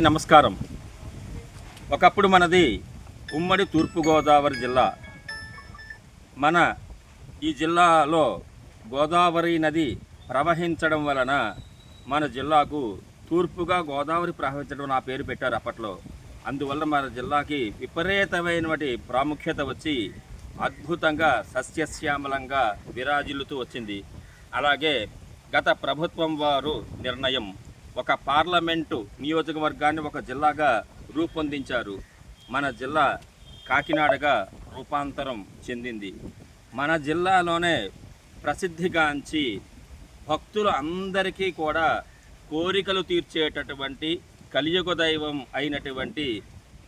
నమస్కారం. ఒకప్పుడు మనది ఉమ్మడి తూర్పుగోదావరి జిల్లా. మన ఈ జిల్లాలో గోదావరి నది ప్రవహించడం వలన మన జిల్లాకు తూర్పుగా గోదావరి ప్రవహించడం నా పేరు పెట్టారు అప్పట్లో. అందువల్ల మన జిల్లాకి విపరీతమైనటువంటి ప్రాముఖ్యత వచ్చి అద్భుతంగా సస్యశ్యామలంగా విరాజిల్లుతూ వచ్చింది. అలాగే గత ప్రభుత్వం వారు నిర్ణయం ఒక పార్లమెంటు నియోజకవర్గాన్ని ఒక జిల్లాగా రూపొందించారు. మన జిల్లా కాకినాడగా రూపాంతరం చెందింది. మన జిల్లాలోనే ప్రసిద్ధిగాంచి భక్తులు అందరికీ కూడా కోరికలు తీర్చేటటువంటి కలియుగ దైవం అయినటువంటి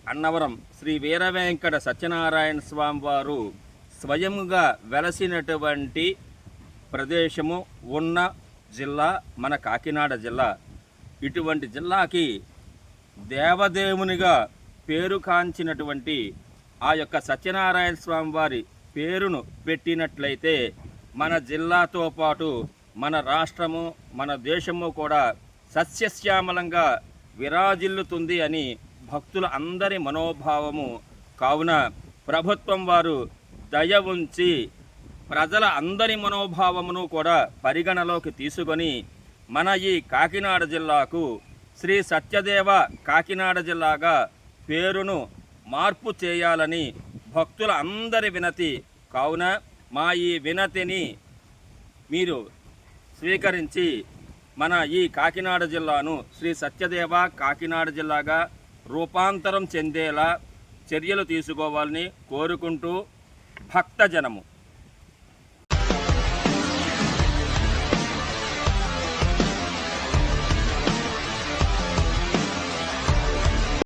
అన్నవరం శ్రీ వీరవేంకట సత్యనారాయణ స్వామి వారు స్వయంగా వెలసినటువంటి ప్రదేశము ఉన్న జిల్లా మన కాకినాడ జిల్లా. ఇటువంటి జిల్లాకి దేవదేవునిగా పేరు కాంచినటువంటి ఆ యొక్క సత్యనారాయణ స్వామి వారి పేరును పెట్టినట్లయితే మన జిల్లాతో పాటు మన రాష్ట్రము మన దేశము కూడా సస్యశ్యామలంగా విరాజిల్లుతుంది అని భక్తుల అందరి మనోభావము. కావున ప్రభుత్వం వారు దయ ఉంచి ప్రజల అందరి మనోభావమును కూడా పరిగణలోకి తీసుకొని మన ఈ కాకినాడ జిల్లాకు శ్రీ సత్యదేవ కాకినాడ జిల్లాగా పేరును మార్పు చేయాలని భక్తుల అందరి వినతి. కావున మా ఈ వినతిని మీరు స్వీకరించి మన ఈ కాకినాడ జిల్లాను శ్రీ సత్యదేవ కాకినాడ జిల్లాగా రూపాంతరం చెందేలా చర్యలు తీసుకోవాలని కోరుకుంటూ భక్తజనము.